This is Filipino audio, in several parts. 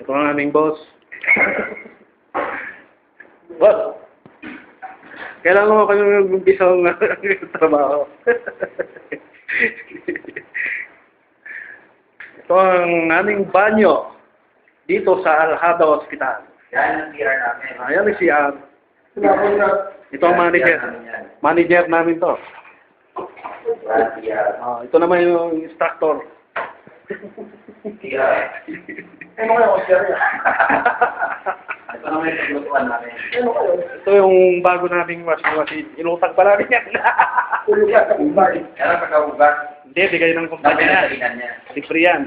Ito ang aming boss. boss! Kailangan mo kami mag-umpisa ng trabaho. Ito ang aming banyo dito sa Alhada Hospital. Yan ang PR namin. Ayan ang CR. Ito ang manager. Manager namin to. Ah, ito naman yung instructor. PR. Ano kayo, sir? Ito naman yung paglutuan namin. Ano kayo? Ito yung bago naming washing machine. Inutang pa namin yan. Tulog ka sa kumbay. Yan ang pagkabugas. Hindi, bigay ng kumpanya na yan. niya. Libre yan.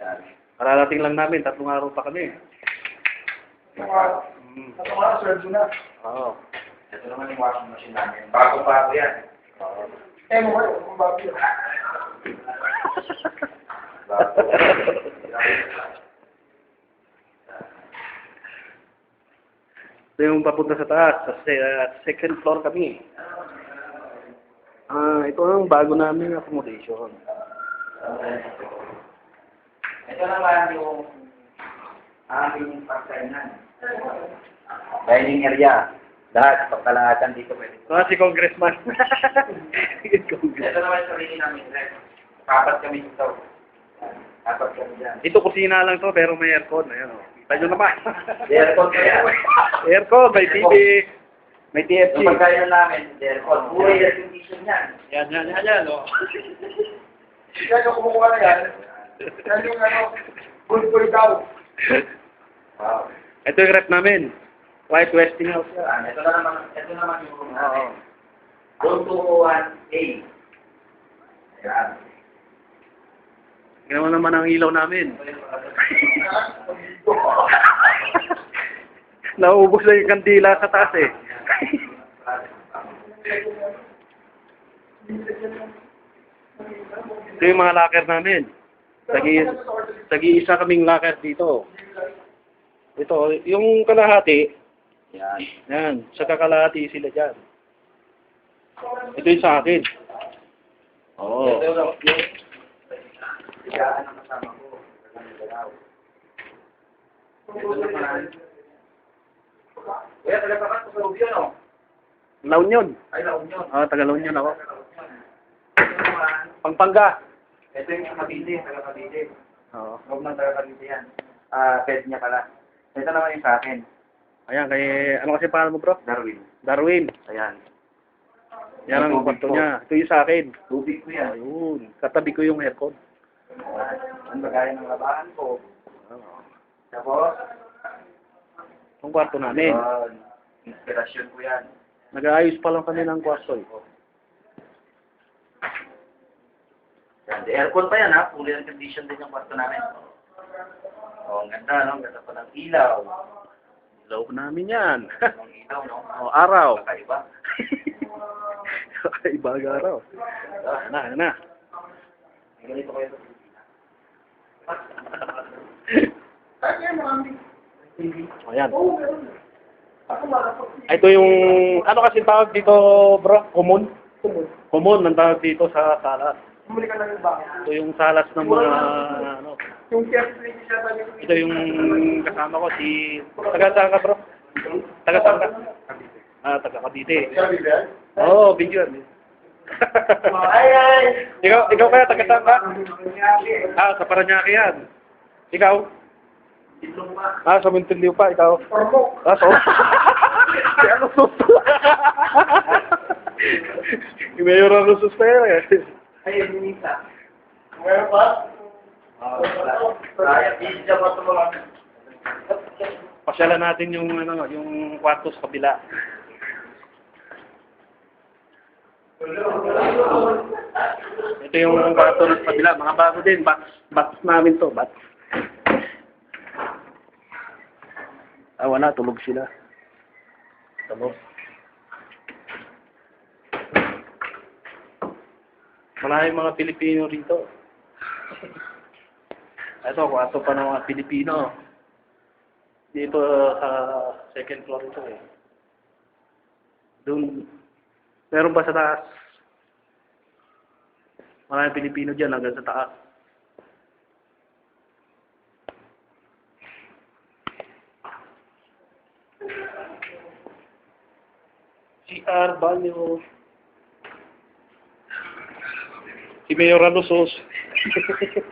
Yan. Kararating lang namin, tatlong araw pa kami. Mm. sa mga sweldo na. Oo. Ito naman yung washing machine namin. Bago-bago yan. Eh, mo kayo. Bago. Ito yung papunta sa taas. Sa se- uh, second floor kami. Ah, ito ang bago naming accommodation. Ito naman yung aming pagkainan. Dining area. Lahat, pagkalahatan dito pwede. Ah, si Congressman. Congress. Ito naman yung sarili namin. ref. Apat kami dito. Apat kami dyan. Ito kusina lang to pero may aircon. Ayan o. Kita nyo naman. Aircon pa yan. aircon, may TV, may TFC. Yung pagkainan namin, aircon. Puro air condition yan. Yan, yan, yan, yan. Oh. Yan yung kumukuha na yan. Yan yung ano, full-full daw. Wow. Ito yung rep namin. White Westinghouse. Yan. Ito na naman, ito naman yung room Oo. namin. Room 201A. Ayan. Ginawa naman ang ilaw namin. Nauubos na yung kandila sa taas eh. Ito yung mga locker namin. Sagi, sagi isa kaming locker dito. Ito, yung kalahati, Yan. yan, sa kakalahati sila dyan. Ito yung sa akin. Oo. Ito yung yung higaan ng kasama ko. Ito naman. Kuya, taga-takat ko sa Rubio, no? La Union. Ay, laon yun. Ah, taga La Union ako. Naman. Pampanga. Ito yung Cavite, taga Cavite. Oo. Huwag nang taga Cavite yan. Ah, bed niya pala. Ito naman yung sa akin. Ayan, kay, ano kasi pangalan mo bro? Darwin. Darwin. Ayan. Yan ang kwarto niya. Ito yung sa akin. Tubig ko yan. Ayun. Katabi ko yung aircon. Ang bagay ng labahan ko. Tapos, Ang kwarto namin. yun. Inspirasyon ko yan. Nag-aayos pa lang kami ng kwarto. Eh. Yan, the aircon pa yan ha, fully air condition din yung kwarto namin. Oh, ang ganda, no? Ang ganda pa ng ilaw. Ilaw namin yan. Ang ilaw, no? o, araw. Kakaiba. Iba ang araw. Ayan na, na. Ganito kayo sa Kahit yan, marami. Ayan. Ito yung, ano kasi tawag dito bro? Common? Common ang tawag dito sa salas. Bumili ka bahay. Ito yung salas ng mga, ano. Yung chef Ito yung kasama ko, si, taga ka bro? Taga ka? Ah, taga Cavite. Oo, oh, video! Ikaw, ikaw kaya taga saan ka? Ah, sa Paranaque yan. Ikaw? Ah, sa Muntinliw pa, ikaw? Ormok. Ah, so? Si ano susto? Yung mayor ang susto eh. Ay, minita. Meron pa? Oh, wala. Kaya, siya pa tumulong. Pasyalan natin yung ano, yung kwarto sa kabila. Ito yung kwarto sa kabila, mga bago din, box, box namin to, box. Ah, wala, tulog sila. Tulog. Maraming mga Pilipino rito. Ito, kwarto pa ng mga Pilipino. Dito sa second floor ito eh. Doon, Meron pa sa taas. Maraming Pilipino dyan hanggang sa taas. CR Banyo. Si Mayor Alusos. Oh.